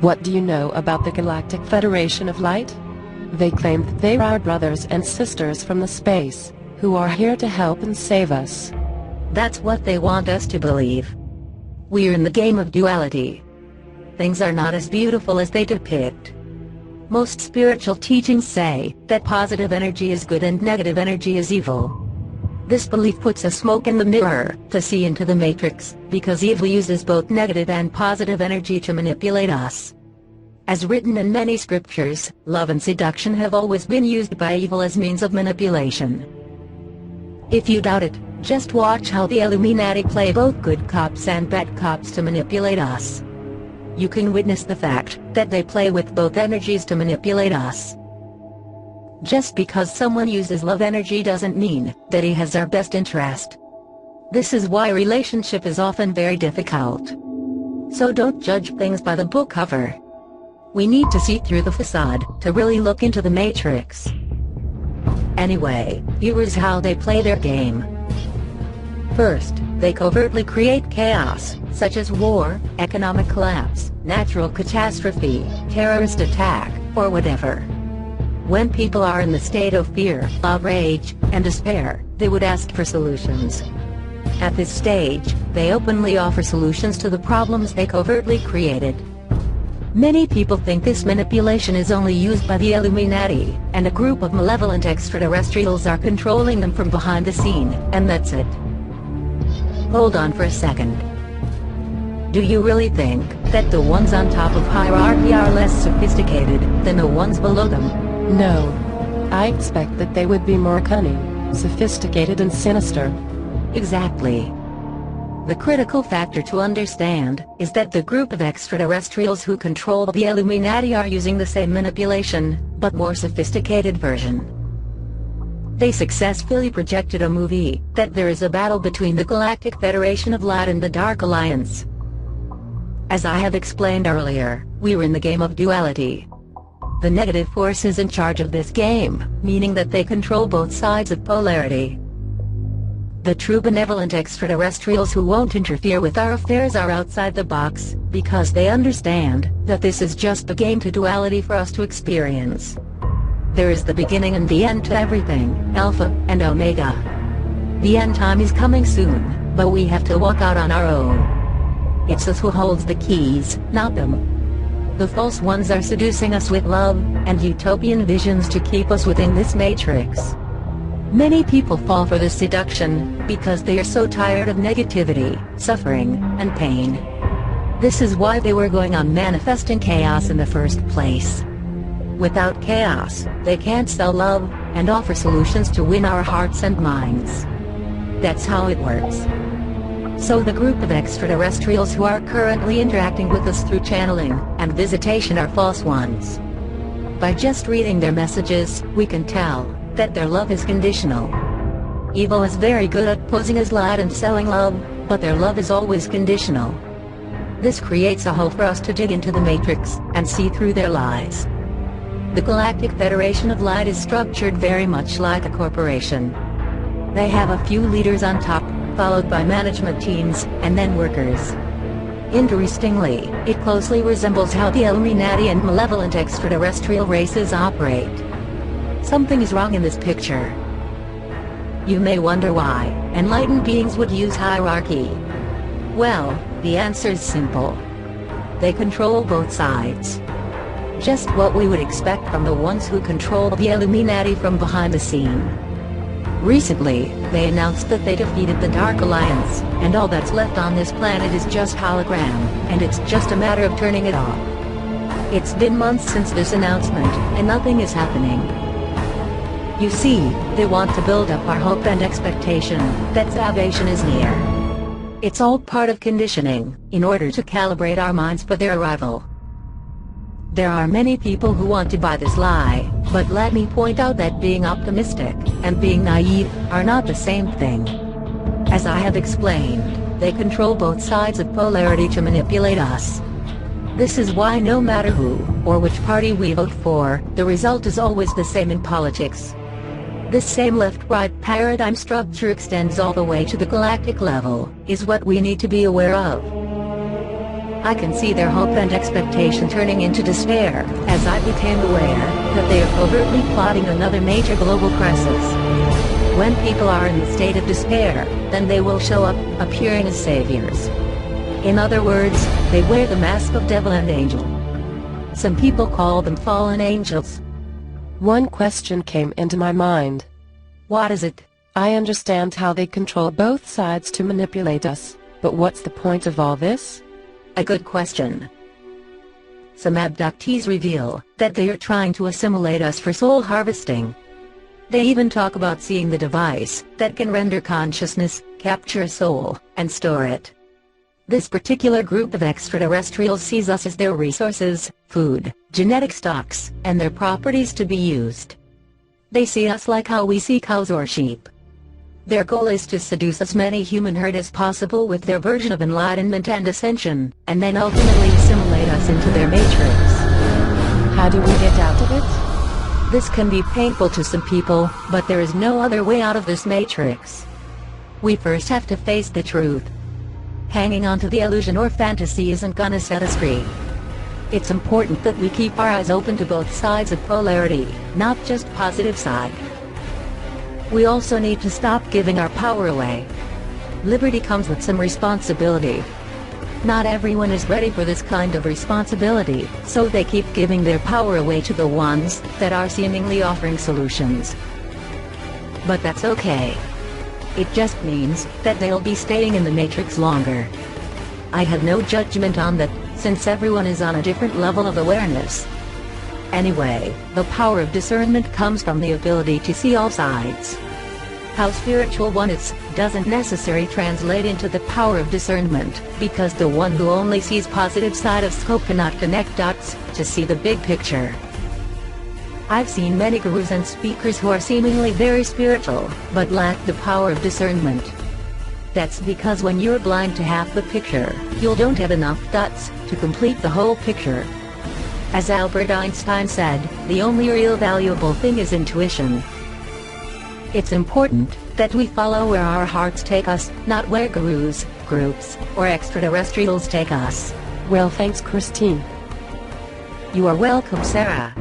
What do you know about the Galactic Federation of Light? They claim that they are our brothers and sisters from the space, who are here to help and save us. That's what they want us to believe. We're in the game of duality. Things are not as beautiful as they depict. Most spiritual teachings say that positive energy is good and negative energy is evil. This belief puts a smoke in the mirror to see into the matrix, because evil uses both negative and positive energy to manipulate us. As written in many scriptures, love and seduction have always been used by evil as means of manipulation. If you doubt it, just watch how the Illuminati play both good cops and bad cops to manipulate us. You can witness the fact that they play with both energies to manipulate us. Just because someone uses love energy doesn't mean that he has our best interest. This is why relationship is often very difficult. So don't judge things by the book cover. We need to see through the facade to really look into the matrix. Anyway, here's how they play their game. First, they covertly create chaos, such as war, economic collapse, natural catastrophe, terrorist attack, or whatever. When people are in the state of fear, outrage, and despair, they would ask for solutions. At this stage, they openly offer solutions to the problems they covertly created. Many people think this manipulation is only used by the Illuminati, and a group of malevolent extraterrestrials are controlling them from behind the scene, and that's it. Hold on for a second. Do you really think that the ones on top of hierarchy are less sophisticated than the ones below them? No. I expect that they would be more cunning, sophisticated and sinister. Exactly. The critical factor to understand is that the group of extraterrestrials who control the Illuminati are using the same manipulation, but more sophisticated version. They successfully projected a movie that there is a battle between the Galactic Federation of Light and the Dark Alliance. As I have explained earlier, we're in the game of duality. The negative force is in charge of this game, meaning that they control both sides of polarity. The true benevolent extraterrestrials who won't interfere with our affairs are outside the box, because they understand that this is just the game to duality for us to experience. There is the beginning and the end to everything, Alpha and Omega. The end time is coming soon, but we have to walk out on our own. It's us who holds the keys, not them. The false ones are seducing us with love and utopian visions to keep us within this matrix. Many people fall for this seduction because they are so tired of negativity, suffering, and pain. This is why they were going on manifesting chaos in the first place. Without chaos, they can't sell love and offer solutions to win our hearts and minds. That's how it works. So the group of extraterrestrials who are currently interacting with us through channeling and visitation are false ones. By just reading their messages, we can tell that their love is conditional. Evil is very good at posing as light and selling love, but their love is always conditional. This creates a hole for us to dig into the matrix and see through their lies. The Galactic Federation of Light is structured very much like a corporation. They have a few leaders on top followed by management teams, and then workers. Interestingly, it closely resembles how the Illuminati and malevolent extraterrestrial races operate. Something is wrong in this picture. You may wonder why enlightened beings would use hierarchy. Well, the answer is simple. They control both sides. Just what we would expect from the ones who control the Illuminati from behind the scene. Recently, they announced that they defeated the Dark Alliance, and all that's left on this planet is just hologram, and it's just a matter of turning it off. It's been months since this announcement, and nothing is happening. You see, they want to build up our hope and expectation that salvation is near. It's all part of conditioning, in order to calibrate our minds for their arrival. There are many people who want to buy this lie, but let me point out that being optimistic and being naive are not the same thing. As I have explained, they control both sides of polarity to manipulate us. This is why no matter who, or which party we vote for, the result is always the same in politics. This same left-right paradigm structure extends all the way to the galactic level, is what we need to be aware of. I can see their hope and expectation turning into despair, as I became aware that they are covertly plotting another major global crisis. When people are in the state of despair, then they will show up, appearing as saviors. In other words, they wear the mask of devil and angel. Some people call them fallen angels. One question came into my mind. What is it? I understand how they control both sides to manipulate us, but what's the point of all this? A good question. Some abductees reveal that they are trying to assimilate us for soul harvesting. They even talk about seeing the device that can render consciousness, capture a soul, and store it. This particular group of extraterrestrials sees us as their resources, food, genetic stocks, and their properties to be used. They see us like how we see cows or sheep. Their goal is to seduce as many human herd as possible with their version of enlightenment and ascension, and then ultimately assimilate us into their matrix. How do we get out of it? This can be painful to some people, but there is no other way out of this matrix. We first have to face the truth. Hanging on to the illusion or fantasy isn't gonna set us free. It's important that we keep our eyes open to both sides of polarity, not just positive side. We also need to stop giving our power away. Liberty comes with some responsibility. Not everyone is ready for this kind of responsibility, so they keep giving their power away to the ones that are seemingly offering solutions. But that's okay. It just means that they'll be staying in the matrix longer. I have no judgment on that, since everyone is on a different level of awareness. Anyway, the power of discernment comes from the ability to see all sides. How spiritual one is, doesn't necessarily translate into the power of discernment, because the one who only sees positive side of scope cannot connect dots, to see the big picture. I've seen many gurus and speakers who are seemingly very spiritual, but lack the power of discernment. That's because when you're blind to half the picture, you don't have enough dots to complete the whole picture. As Albert Einstein said, the only real valuable thing is intuition. It's important that we follow where our hearts take us, not where gurus, groups, or extraterrestrials take us. Well thanks Christine. You are welcome Sarah.